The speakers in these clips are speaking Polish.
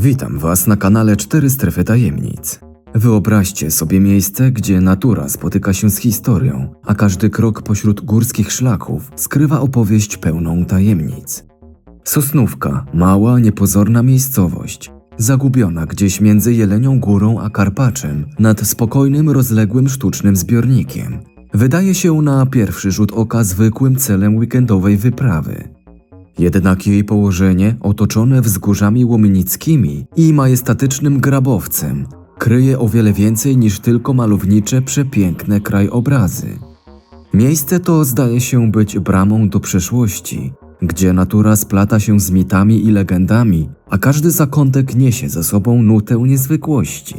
Witam Was na kanale 4 Strefy Tajemnic. Wyobraźcie sobie miejsce, gdzie natura spotyka się z historią, a każdy krok pośród górskich szlaków skrywa opowieść pełną tajemnic. Sosnówka, mała, niepozorna miejscowość, zagubiona gdzieś między Jelenią Górą a Karpaczem, nad spokojnym, rozległym sztucznym zbiornikiem. Wydaje się na pierwszy rzut oka zwykłym celem weekendowej wyprawy. Jednak jej położenie, otoczone wzgórzami łomnickimi i majestatycznym grabowcem, kryje o wiele więcej niż tylko malownicze, przepiękne krajobrazy. Miejsce to zdaje się być bramą do przeszłości, gdzie natura splata się z mitami i legendami, a każdy zakątek niesie ze sobą nutę niezwykłości.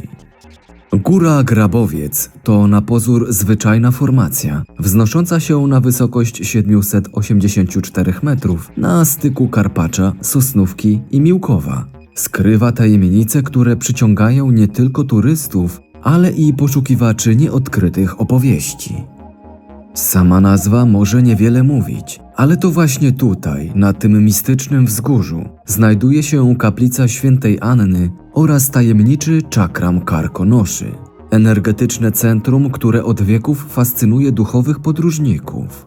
Góra Grabowiec to na pozór zwyczajna formacja, wznosząca się na wysokość 784 metrów na styku Karpacza, Sosnówki i Miłkowa. Skrywa tajemnice, które przyciągają nie tylko turystów, ale i poszukiwaczy nieodkrytych opowieści. Sama nazwa może niewiele mówić, ale to właśnie tutaj, na tym mistycznym wzgórzu, znajduje się kaplica świętej Anny oraz tajemniczy czakram Karkonoszy, energetyczne centrum, które od wieków fascynuje duchowych podróżników.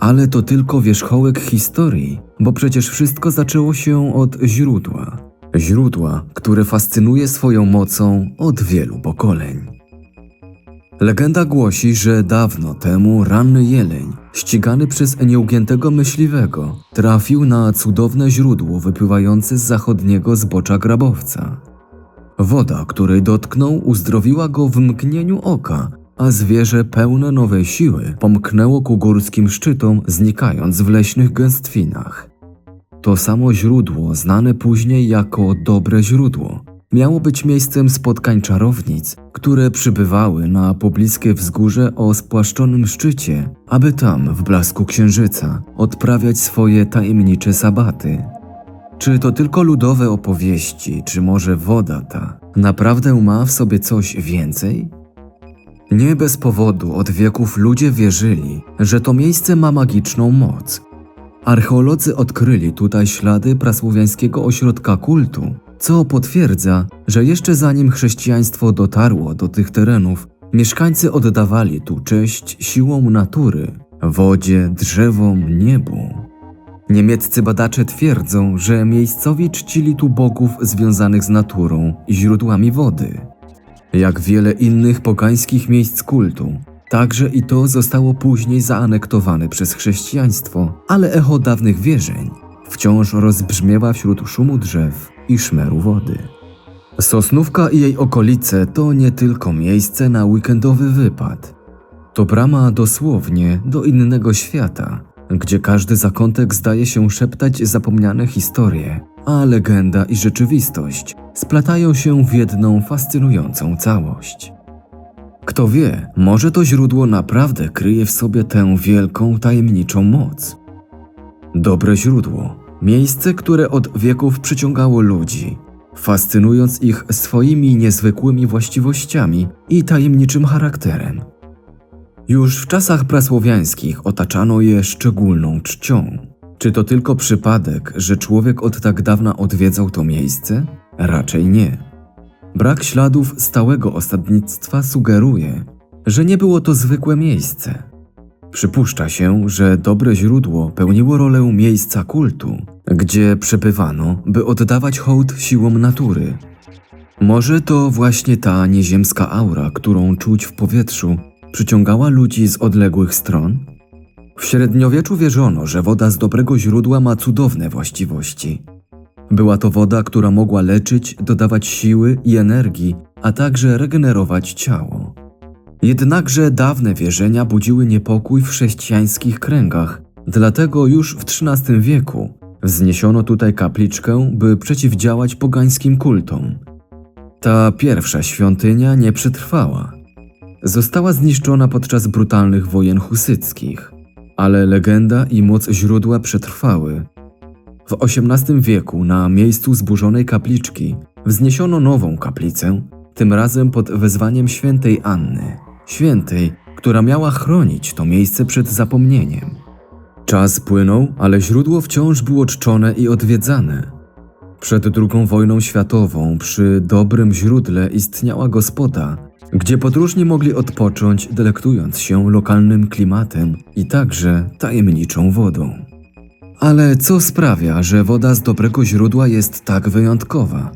Ale to tylko wierzchołek historii, bo przecież wszystko zaczęło się od źródła. Źródła, które fascynuje swoją mocą od wielu pokoleń. Legenda głosi, że dawno temu ranny jeleń, ścigany przez nieugiętego myśliwego, trafił na cudowne źródło wypływające z zachodniego zbocza grabowca. Woda, której dotknął, uzdrowiła go w mgnieniu oka, a zwierzę pełne nowej siły pomknęło ku górskim szczytom, znikając w leśnych gęstwinach. To samo źródło, znane później jako dobre źródło, miało być miejscem spotkań czarownic, które przybywały na pobliskie wzgórze o spłaszczonym szczycie, aby tam, w blasku księżyca, odprawiać swoje tajemnicze sabaty. Czy to tylko ludowe opowieści, czy może woda ta naprawdę ma w sobie coś więcej? Nie bez powodu od wieków ludzie wierzyli, że to miejsce ma magiczną moc. Archeolodzy odkryli tutaj ślady prasłowiańskiego ośrodka kultu, co potwierdza, że jeszcze zanim chrześcijaństwo dotarło do tych terenów, mieszkańcy oddawali tu cześć siłom natury, wodzie, drzewom, niebu. Niemieccy badacze twierdzą, że miejscowi czcili tu bogów związanych z naturą i źródłami wody. Jak wiele innych pogańskich miejsc kultu, także i to zostało później zaanektowane przez chrześcijaństwo, ale echo dawnych wierzeń wciąż rozbrzmiewa wśród szumu drzew i szmeru wody. Sosnówka i jej okolice to nie tylko miejsce na weekendowy wypad. To brama dosłownie do innego świata, gdzie każdy zakątek zdaje się szeptać zapomniane historie, a legenda i rzeczywistość splatają się w jedną fascynującą całość. Kto wie, może to źródło naprawdę kryje w sobie tę wielką, tajemniczą moc. Dobre źródło, miejsce, które od wieków przyciągało ludzi, fascynując ich swoimi niezwykłymi właściwościami i tajemniczym charakterem. Już w czasach prasłowiańskich otaczano je szczególną czcią. Czy to tylko przypadek, że człowiek od tak dawna odwiedzał to miejsce? Raczej nie. Brak śladów stałego osadnictwa sugeruje, że nie było to zwykłe miejsce. Przypuszcza się, że dobre źródło pełniło rolę miejsca kultu, gdzie przebywano, by oddawać hołd siłom natury. Może to właśnie ta nieziemska aura, którą czuć w powietrzu, przyciągała ludzi z odległych stron? W średniowieczu wierzono, że woda z dobrego źródła ma cudowne właściwości. Była to woda, która mogła leczyć, dodawać siły i energii, a także regenerować ciało. Jednakże dawne wierzenia budziły niepokój w chrześcijańskich kręgach, dlatego już w XIII wieku wzniesiono tutaj kapliczkę, by przeciwdziałać pogańskim kultom. Ta pierwsza świątynia nie przetrwała. Została zniszczona podczas brutalnych wojen husyckich, ale legenda i moc źródła przetrwały. W XVIII wieku na miejscu zburzonej kapliczki wzniesiono nową kaplicę, tym razem pod wezwaniem świętej Anny, świętej, która miała chronić to miejsce przed zapomnieniem. Czas płynął, ale źródło wciąż było czczone i odwiedzane. Przed II wojną światową przy dobrym źródle istniała gospoda, gdzie podróżni mogli odpocząć, delektując się lokalnym klimatem i także tajemniczą wodą. Ale co sprawia, że woda z dobrego źródła jest tak wyjątkowa?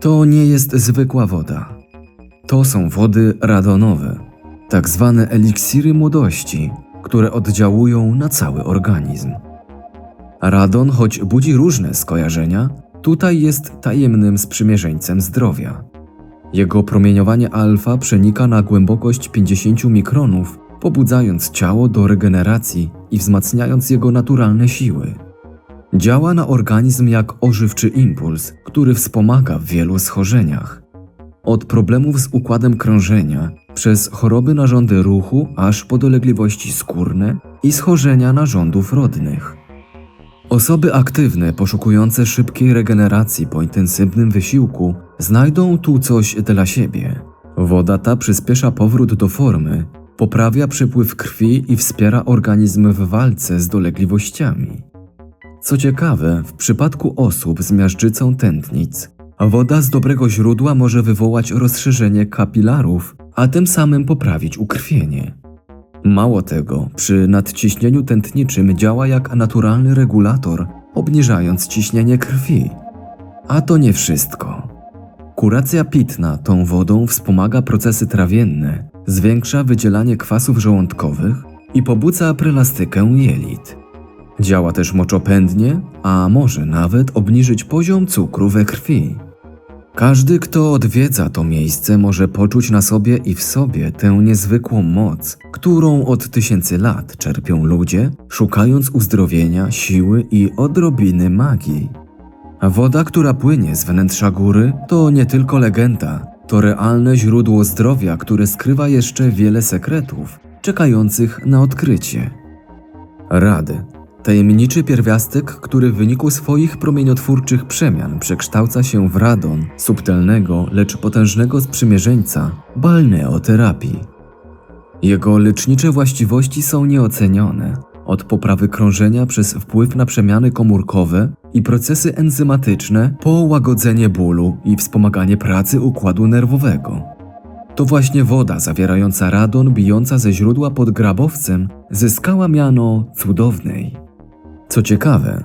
To nie jest zwykła woda. To są wody radonowe, tak zwane eliksiry młodości, które oddziałują na cały organizm. Radon, choć budzi różne skojarzenia, tutaj jest tajemnym sprzymierzeńcem zdrowia. Jego promieniowanie alfa przenika na głębokość 50 mikronów, pobudzając ciało do regeneracji i wzmacniając jego naturalne siły. Działa na organizm jak ożywczy impuls, który wspomaga w wielu schorzeniach. Od problemów z układem krążenia, przez choroby narządy ruchu, aż po dolegliwości skórne i schorzenia narządów rodnych. Osoby aktywne, poszukujące szybkiej regeneracji po intensywnym wysiłku, znajdą tu coś dla siebie. Woda ta przyspiesza powrót do formy, poprawia przepływ krwi i wspiera organizm w walce z dolegliwościami. Co ciekawe, w przypadku osób z miażdżycą tętnic, woda z dobrego źródła może wywołać rozszerzenie kapilarów, a tym samym poprawić ukrwienie. Mało tego, przy nadciśnieniu tętniczym działa jak naturalny regulator, obniżając ciśnienie krwi. A to nie wszystko. Kuracja pitna tą wodą wspomaga procesy trawienne, zwiększa wydzielanie kwasów żołądkowych i pobudza prelastykę jelit. Działa też moczopędnie, a może nawet obniżyć poziom cukru we krwi. Każdy, kto odwiedza to miejsce, może poczuć na sobie i w sobie tę niezwykłą moc, którą od tysięcy lat czerpią ludzie, szukając uzdrowienia, siły i odrobiny magii. Woda, która płynie z wnętrza góry, to nie tylko legenda, to realne źródło zdrowia, które skrywa jeszcze wiele sekretów, czekających na odkrycie. Rady. Tajemniczy pierwiastek, który w wyniku swoich promieniotwórczych przemian przekształca się w radon, subtelnego, lecz potężnego sprzymierzeńca balneoterapii. Jego lecznicze właściwości są nieocenione, od poprawy krążenia przez wpływ na przemiany komórkowe i procesy enzymatyczne po łagodzenie bólu i wspomaganie pracy układu nerwowego. To właśnie woda zawierająca radon bijąca ze źródła pod grabowcem zyskała miano cudownej. Co ciekawe,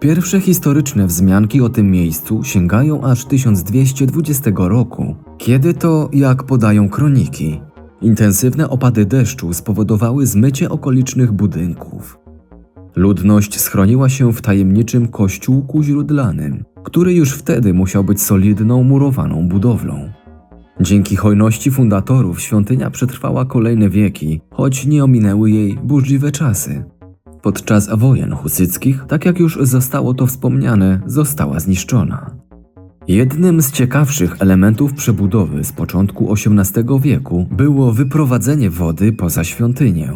pierwsze historyczne wzmianki o tym miejscu sięgają aż 1220 roku, kiedy to, jak podają kroniki, intensywne opady deszczu spowodowały zmycie okolicznych budynków. Ludność schroniła się w tajemniczym kościółku źródlanym, który już wtedy musiał być solidną, murowaną budowlą. Dzięki hojności fundatorów świątynia przetrwała kolejne wieki, choć nie ominęły jej burzliwe czasy. Podczas wojen husyckich, tak jak już zostało to wspomniane, została zniszczona. Jednym z ciekawszych elementów przebudowy z początku XVIII wieku było wyprowadzenie wody poza świątynię.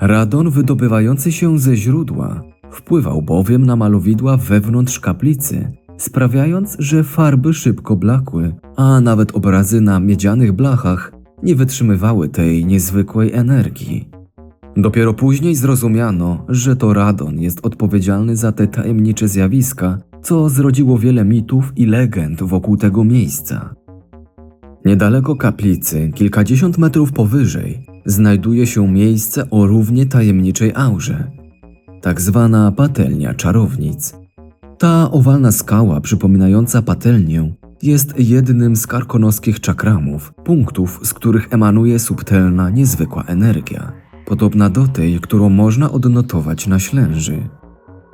Radon wydobywający się ze źródła wpływał bowiem na malowidła wewnątrz kaplicy, sprawiając, że farby szybko blakły, a nawet obrazy na miedzianych blachach nie wytrzymywały tej niezwykłej energii. Dopiero później zrozumiano, że to radon jest odpowiedzialny za te tajemnicze zjawiska, co zrodziło wiele mitów i legend wokół tego miejsca. Niedaleko kaplicy, kilkadziesiąt metrów powyżej, znajduje się miejsce o równie tajemniczej aurze, tak zwana patelnia czarownic. Ta owalna skała przypominająca patelnię jest jednym z karkonoskich czakramów, punktów, z których emanuje subtelna, niezwykła energia, podobna do tej, którą można odnotować na ślęży.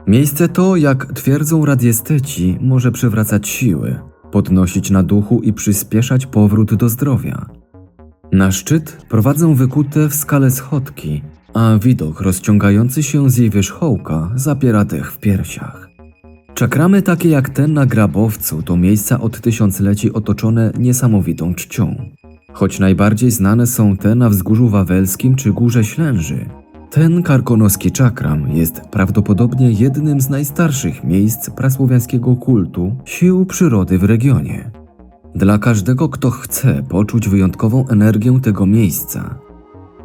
Miejsce to, jak twierdzą radiesteci, może przywracać siły, podnosić na duchu i przyspieszać powrót do zdrowia. Na szczyt prowadzą wykute w skale schodki, a widok rozciągający się z jej wierzchołka zapiera dech w piersiach. Czakramy takie jak ten na Grabowcu to miejsca od tysiącleci otoczone niesamowitą czcią. Choć najbardziej znane są te na Wzgórzu Wawelskim czy Górze Ślęży. Ten karkonoski czakram jest prawdopodobnie jednym z najstarszych miejsc prasłowiańskiego kultu sił przyrody w regionie. Dla każdego, kto chce poczuć wyjątkową energię tego miejsca,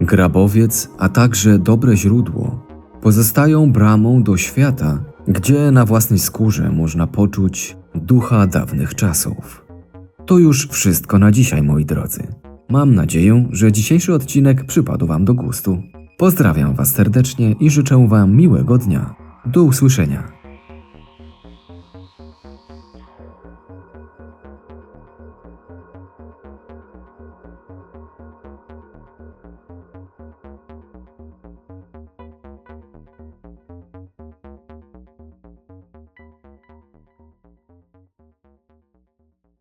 grabowiec, a także dobre źródło pozostają bramą do świata, gdzie na własnej skórze można poczuć ducha dawnych czasów. To już wszystko na dzisiaj, moi drodzy. Mam nadzieję, że dzisiejszy odcinek przypadł Wam do gustu. Pozdrawiam Was serdecznie i życzę Wam miłego dnia. Do usłyszenia.